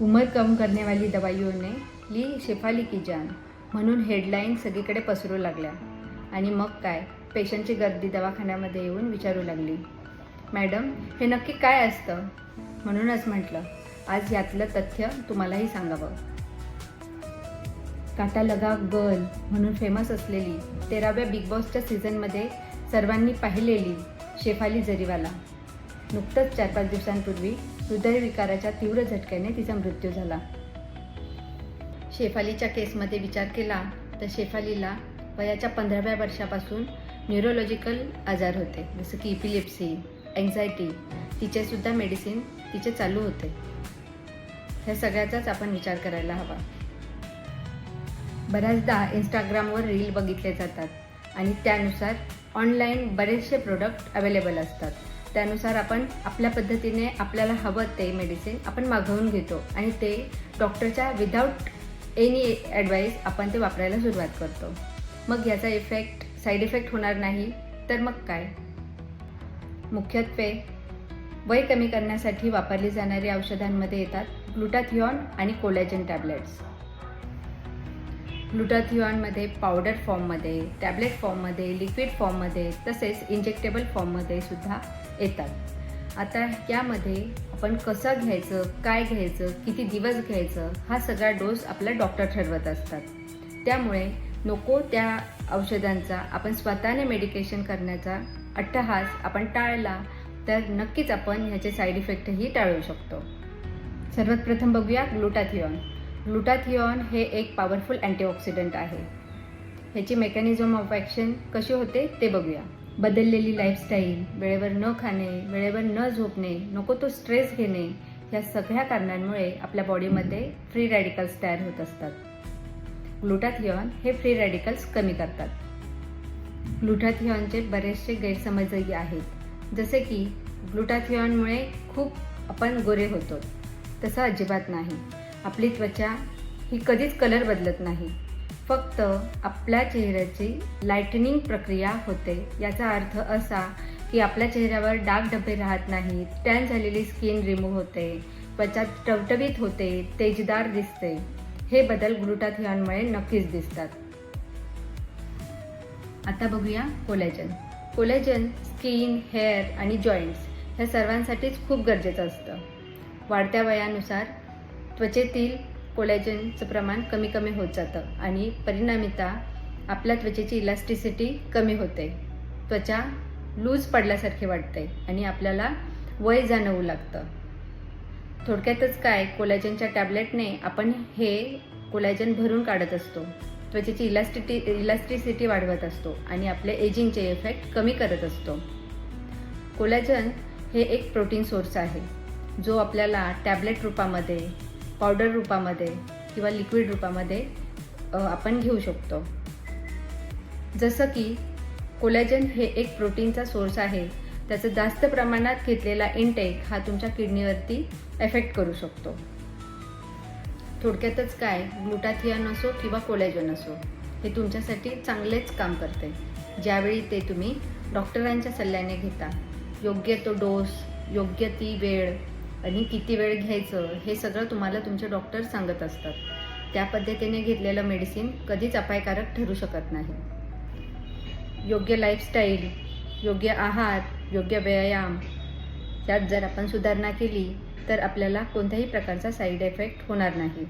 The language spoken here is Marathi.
उमर कम करने वाली दवाईयों ने ली शेफाली की जान म्हणून हेडलाईन सगळीकडे पसरू लागल्या. आणि मग काय? पेशंटची गर्दी दवाखान्यामध्ये येऊन विचारू लागली. मॅडम हे नक्की काय असतं? म्हणूनच म्हटलं आज यातलं तथ्य तुम्हालाही सांगावं. काटा लगा गर्ल म्हणून फेमस असलेली तेराव्या बिग बॉसच्या सीझनमध्ये सर्वांनी पाहिलेली शेफाली जरीवाला. नुकतंच चार पाच दिवसांपूर्वी हृदयविकाराच्या तीव्र झटक्याने तिचा मृत्यू झाला. शेफालीच्या केसमध्ये विचार केला तर शेफालीला वयाच्या पंधराव्या वर्षापासून न्यूरोलॉजिकल आजार होते जसं की इपिलिप्सी अँझायटी तिचेसुद्धा मेडिसिन तिचे चालू होते. ह्या सगळ्याचाच आपण विचार करायला हवा. बऱ्याचदा इंस्टाग्रामवर रील बघितले जातात आणि त्यानुसार ऑनलाईन बरेचसे प्रोडक्ट अवेलेबल असतात. त्यानुसार आपण आपल्या पद्धतीने आपल्याला हवं ते मेडिसिन आपण मागवून घेतो. आणि ते डॉक्टरच्या विदाऊट एनी ॲडवाईस आपण ते वापरायला सुरुवात करतो. मग याचा इफेक्ट साईड इफेक्ट होणार नाही तर मग काय? मुख्यत्वे वय कमी करण्यासाठी वापरली जाणारी औषधांमध्ये येतात ग्लुटाथिऑन आणि कोलॅजन टॅबलेट्स ग्लुटाथिऑनमध्ये पावडर फॉर्ममध्ये टॅबलेट फॉर्ममध्ये लिक्विड फॉर्ममध्ये तसेच इंजेक्टेबल फॉर्ममध्ये सुद्धा येतात. आता यामध्ये आपण कसं घ्यायचं काय घ्यायचं किती दिवस घ्यायचं हा सगळा डोस आपला डॉक्टर ठरवत असतात. त्यामुळे नको त्या औषधांचा आपण स्वतःने मेडिकेशन करण्याचा अट्टहास आपण टाळला तर नक्कीच आपण ह्याचे साईड इफेक्टही टाळू शकतो. सर्वात प्रथम बघूया ग्लुटाथिऑन ग्लुटाथिऑन हे एक पॉवरफुल अँटीऑक्सिडंट आहे. ह्याची मेकॅनिझम ऑफ ॲक्शन कशी होते ते बघूया. बदललेली लाईफस्टाईल वेळेवर न खाणे वेळेवर न झोपणे नको तो स्ट्रेस घेणे या सगळ्या कारणांमुळे आपल्या बॉडीमध्ये फ्री रॅडिकल्स तयार होत असतात. ग्लुटाथिऑन हे फ्री रॅडिकल्स कमी करतात. ग्लुटाथिऑनचे बरेचसे गैरसमजही आहेत. जसे की ग्लुटाथिऑनमुळे खूप आपण गोरे होतो. तसं अजिबात नाही. आपली त्वचा ही कधीच कलर बदलत नाही. फक्त आपल्या चेहऱ्याची लाईटनिंग प्रक्रिया होते. याचा अर्थ असा की आपल्या चेहऱ्यावर डाग डबे राहत नाहीत. टॅन झालेली स्किन रिमूव्ह होते. त्वचा टवटवीत होते. तेजदार दिसते. हे बदल ग्लुटाथियॉनमुळे नक्कीच दिसतात. आता बघूया कोलॅजन कोलॅजन स्किन हेअर आणि जॉईंट्स ह्या सर्वांसाठीच खूप गरजेचं असतं. वाढत्या वयानुसार त्वचेतील कोलॅजनचं प्रमाण कमी कमी होत जातं आणि परिणामिता आपल्या त्वचेची इलास्टिसिटी कमी होते. त्वचा लूज पडल्यासारखे वाटते आणि आपल्याला वय जाणवू लागतं. थोडक्यातच काय कोलॅजनच्या टॅबलेटने आपण हे कोलॅजन भरून काढत असतो. त्वचेची इलास्टिटी इलास्टिसिटी वाढवत असतो आणि आपले एजिंगचे इफेक्ट कमी करत असतो. कोलॅजन हे एक प्रोटीन सोर्स आहे जो आपल्याला टॅबलेट रूपामध्ये पावडर रूपामध्ये किंवा लिक्विड रूपामध्ये आपण घेऊ शकतो. जसं की कोलॅजन हे एक प्रोटीनचा सोर्स आहे. त्याचं जास्त प्रमाणात घेतलेला इनटेक हा तुमच्या किडनीवरती एफेक्ट करू शकतो. थोडक्यातच काय? ग्लुटाथियन असो किंवा कोलॅजन असो हे तुमच्यासाठी चांगलेच काम करते. ज्यावेळी ते तुम्ही डॉक्टरांच्या सल्ल्याने घेता. योग्य तो डोस योग्य ती वेळ आणि किती वेळ घ्यायचं हे सगळं तुम्हाला तुमचे डॉक्टर सांगत असतात. त्या पद्धतीने घेतलेलं मेडिसिन कधीच अपायकारक ठरू शकत नाही. योग्य लाईफस्टाईल योग्य आहार योग्य व्यायाम यात जर आपण सुधारणा केली तर आपल्याला कोणत्याही प्रकारचा साईड इफेक्ट होणार नाही.